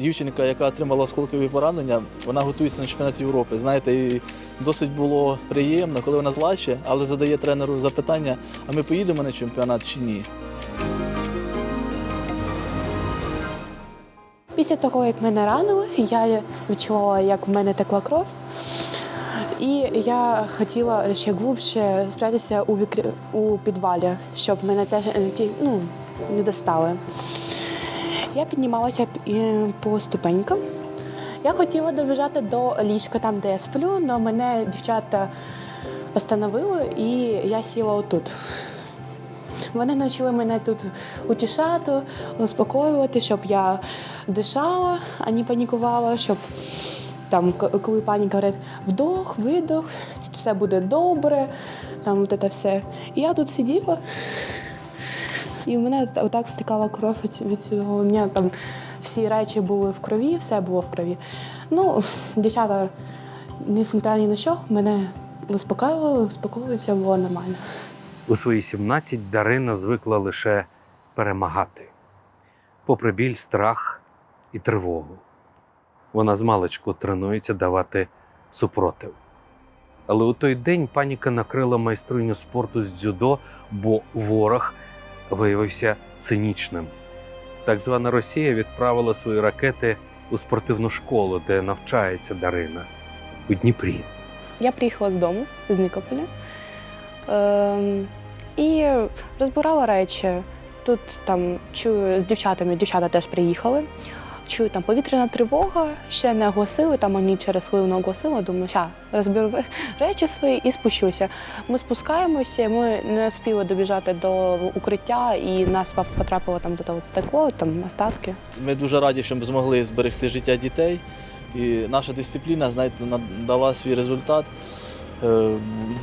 дівчинка, яка отримала осколкові поранення, вона готується на чемпіонат Європи. Знаєте, і досить було приємно, коли вона плаче, але задає тренеру запитання: а ми поїдемо на чемпіонат чи ні? Після того, як мене ранили, я відчувала, як в мене текла кров. І я хотіла ще глибше спрятатися у, вікр... у підвалі, щоб мене теж е, ну, не достали. Я піднімалася по ступенькам. Я хотіла добіжати до ліжка, там, де я сплю, але мене дівчата остановили, і я сіла отут. Вони почали мене тут утішати, успокоювати, щоб я дишала, а не панікувала, щоб там, коли паніка говорить, вдох, видох, все буде добре, там от це все. І я тут сиділа, і в мене отак стикала кров від- цього. У мене там всі речі були в крові, все було в крові. Ну, дівчата, несмотря ні на що, мене успокоювали, успокоювали, все було нормально. У свої 17 Дарина звикла лише перемагати, попри біль, страх і тривогу. Вона змалечку тренується давати супротив. Але у той день паніка накрила майстриню спорту з дзюдо, бо ворог виявився цинічним. Так звана Росія відправила свої ракети у спортивну школу, де навчається Дарина у Дніпрі. Я приїхала з дому, з Нікополя. Ем, і розбирала речі. Тут там чую з дівчатами, дівчата теж приїхали. Чую, там повітряна тривога, ще не оголосили, там вони через хвилину оголосили. Думаю, ща, розберу речі свої і спущуся. Ми спускаємося, ми не успіли добіжати до укриття, і нас потрапило там до того стекло, там остатки. Ми дуже раді, що ми змогли зберегти життя дітей. І наша дисципліна, знаєте, дала свій результат. Е,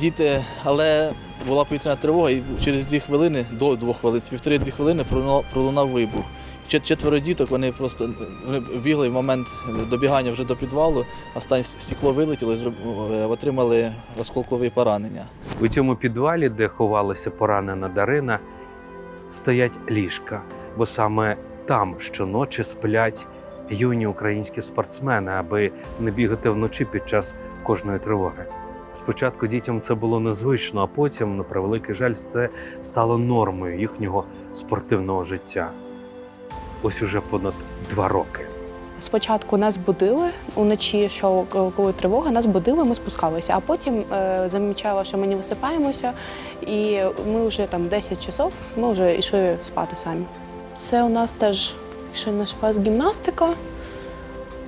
Діти, але була повітряна тривога, і через дві хвилини, до двох хвилин, півтори-дві хвилини пролунав вибух. Чет- Четверо діток вони просто вони бігли в момент добігання вже до підвалу, останнє стекло вилетіло е, отримали осколкові поранення. У цьому підвалі, де ховалася поранена Дарина, стоять ліжка, бо саме там щоночі сплять юні українські спортсмени, аби не бігати вночі під час кожної тривоги. Спочатку дітям це було незвично, а потім, на превеликий жаль, це стало нормою їхнього спортивного життя. Ось уже понад два роки. Спочатку нас будили уночі, що коли тривога, нас будили, ми спускалися. А потім е, замічала, що ми не висипаємося, і ми вже там 10 часов ми вже йшли спати самі. Це у нас теж, якщо не ошибаюсь, гімнастика.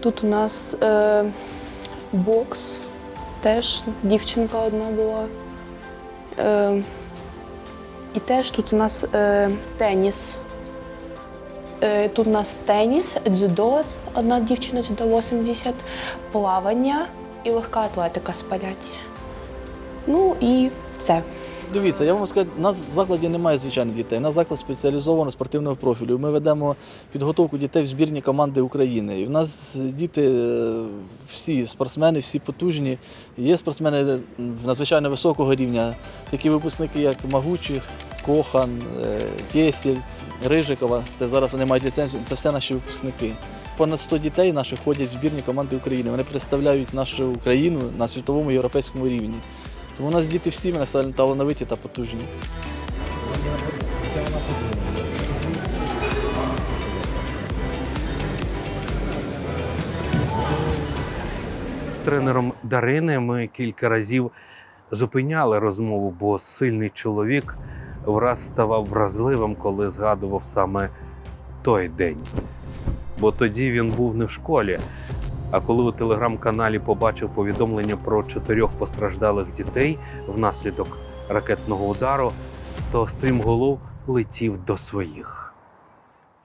Тут у нас е, бокс, теж дівчинка одна була. Е, і теж тут у нас е, теніс. Е, Тут у нас теніс, дзюдо, одна дівчина дзюдо 80, плавання і легка атлетика спалять. Ну і все. Дивіться, я вам скажу, у нас в закладі немає звичайних дітей. У нас заклад спеціалізованого спортивного профілю. Ми ведемо підготовку дітей в збірні команди України. І в нас діти е, всі спортсмени, всі потужні. Є спортсмени надзвичайно високого рівня, такі випускники, як Магучих, Кохан, е, Кесіль, Рижикова. Це зараз вони мають ліцензію. Це все наші випускники. Понад 100 дітей наших ходять в збірні команди України. Вони представляють нашу країну на світовому європейському рівні. Тому у нас діти всі вони талановиті та потужні. З тренером Дарини ми кілька разів зупиняли розмову, бо сильний чоловік враз ставав вразливим, коли згадував саме той день. Бо тоді він був не в школі. А коли у телеграм-каналі побачив повідомлення про чотирьох постраждалих дітей внаслідок ракетного удару, то стрімголов летів до своїх.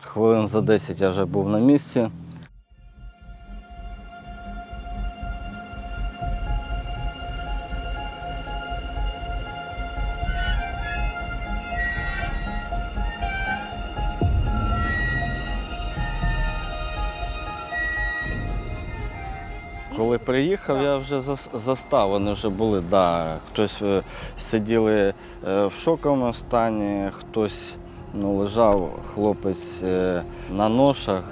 Хвилин за 10 я вже був на місці. Коли приїхав, я вже застав, вони вже були, да. Хтось е, сиділи е, в шоковому стані, хтось ну, лежав хлопець е, на ношах.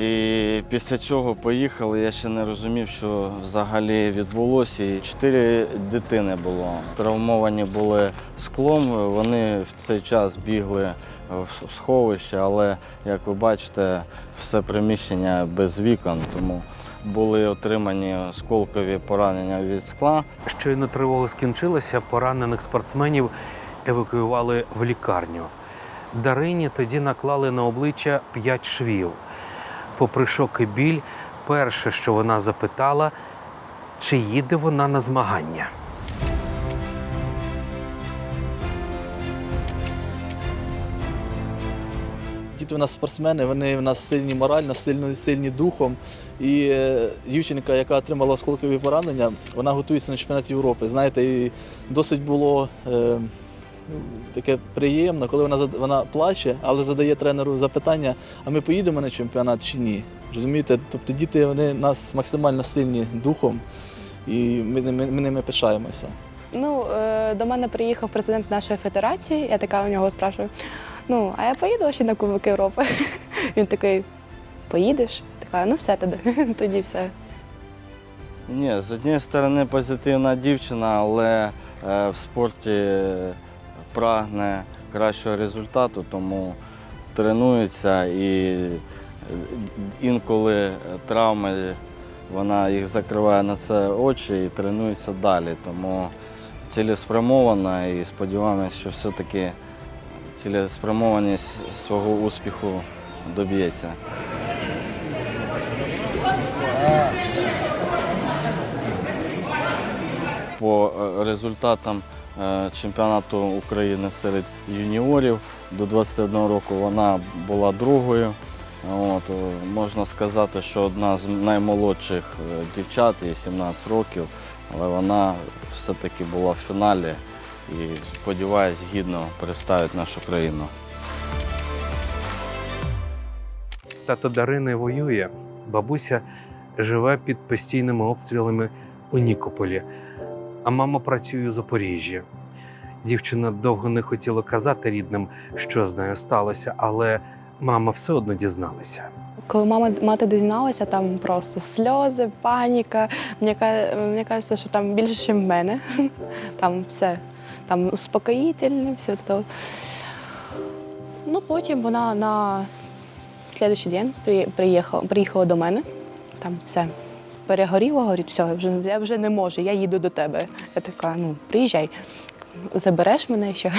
І після цього поїхали. Я ще не розумів, що взагалі відбулося. І чотири дитини було. Травмовані були склом. Вони в цей час бігли в сховище, але як ви бачите, все приміщення без вікон, тому були отримані осколкові поранення від скла. Щойно тривога скінчилася, поранених спортсменів евакуювали в лікарню. Дарині тоді наклали на обличчя п'ять швів. Попри шок і біль, перше, що вона запитала, чи їде вона на змагання. У нас спортсмени, вони в нас сильні морально, сильно, сильні духом. І е, дівчинка, яка отримала осколкові поранення, вона готується на чемпіонат Європи. Знаєте, і досить було е, ну, таке приємно, коли вона, вона плаче, але задає тренеру запитання, а ми поїдемо на чемпіонат чи ні. Розумієте? Тобто діти вони нас максимально сильні духом, і ми, ними- ми ними пишаємося. Ну, е, до мене приїхав президент нашої федерації. Я така у нього спрашиваю: ну, а я поїду ще на Кубок Європи? Він такий: поїдеш? Така, ну все тоді, тоді все. Ні, з однієї сторони позитивна дівчина, але е, в спорті прагне кращого результату, тому тренується і е, інколи травми вона їх закриває на це очі і тренується далі. Тому цілеспрямована і сподіваємось, що все-таки цілеспрямованість свого успіху доб'ється. По е, результатам е, чемпіонату України серед юніорів до 21 року вона була другою. От, е, можна сказати, що одна з наймолодших дівчат, їй 17 років, але вона все-таки була в фіналі і сподіваюсь, гідно представить нашу країну. Тато Дарини воює, бабуся живе під постійними обстрілами у Нікополі, а мама працює у Запоріжжі. Дівчина довго не хотіла казати рідним, що з нею сталося, але мама все одно дізналася. Коли мама мати дізналася, там просто сльози, паніка. Мені, мені кажеться, що там більше, ніж в мене. Там все. Там успокоїтельне, все це. Ну, потім вона на слідуючий день приїхала, приїхала до мене. Там все. Перегоріла, говорить, все, я вже, я вже не можу, я їду до тебе. Я така, ну, приїжджай, забереш мене ще.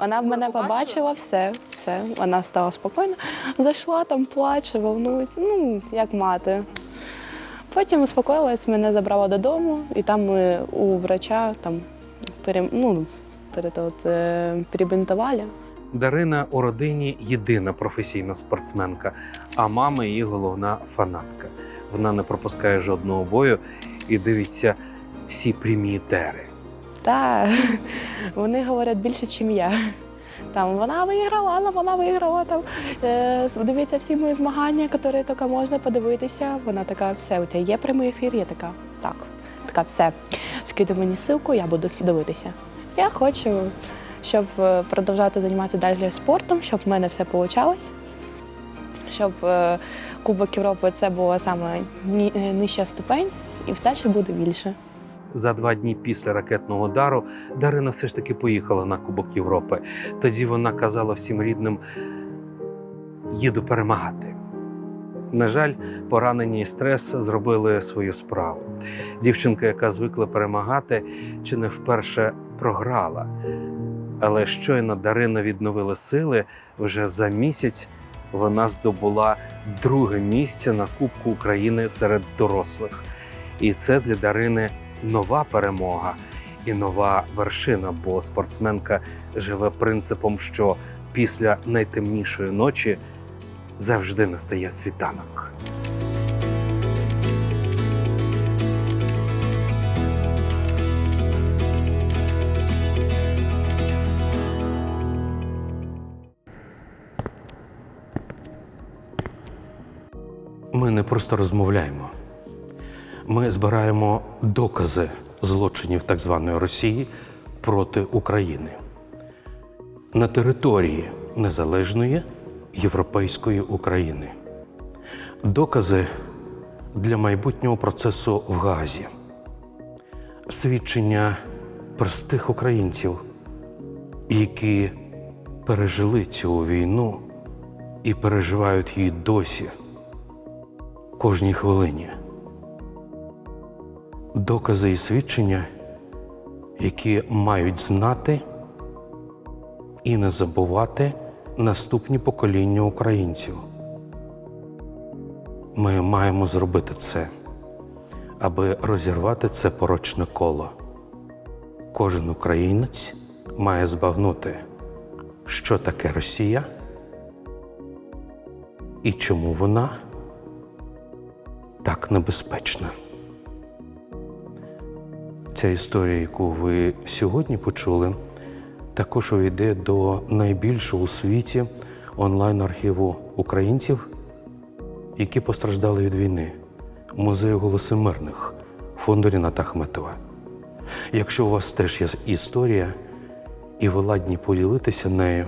Вона в мене побачила, все, все. Вона стала спокійна. Зайшла там, плаче, волнується, ну, як мати. Потім успокоїлась, мене забрала додому, і там ми у врача там пере, ну, перед, от, е, перебинтували. Дарина у родині єдина професійна спортсменка, а мама її головна фанатка. Вона не пропускає жодного бою і дивиться всі прем'єтери. Та вони говорять більше, ніж я. Там вона виграла, вона виграла. Там е, дивиться всі мої змагання, які тільки можна подивитися. Вона така, все, у тебе є прямий ефір. Я така, так, така, все. Скидай мені ссылку, я буду дивитися. Я хочу, щоб е, продовжувати займатися далі спортом, щоб в мене все вийшло. Щоб е, Кубок Європи це була саме е, нижча ступень, і далі буде більше. За два дні після ракетного удару Дарина все ж таки поїхала на Кубок Європи. Тоді вона казала всім рідним: їду перемагати. На жаль, поранення і стрес зробили свою справу. Дівчинка, яка звикла перемагати, чи не вперше програла. Але щойно Дарина відновила сили, вже за місяць вона здобула друге місце на Кубку України серед дорослих. І це для Дарини нова перемога і нова вершина, бо спортсменка живе принципом, що після найтемнішої ночі завжди настає світанок. Ми не просто розмовляємо. Ми збираємо докази злочинів так званої Росії проти України на території незалежної європейської України. Докази для майбутнього процесу в Гаазі. Свідчення простих українців, які пережили цю війну і переживають її досі кожній хвилині. Докази і свідчення, які мають знати і не забувати наступні покоління українців. Ми маємо зробити це, аби розірвати це порочне коло. Кожен українець має збагнути, що таке Росія і чому вона так небезпечна. Ця історія, яку ви сьогодні почули, також увійде до найбільшого у світі онлайн-архіву українців, які постраждали від війни, музею голоси мирних фонду Ріната Ахметова. Якщо у вас теж є історія, і ви ладні поділитися нею,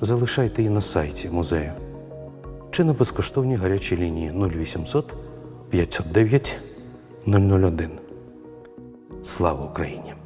залишайте її на сайті музею чи на безкоштовній гарячій лінії 0800 509 001. Слава Україні!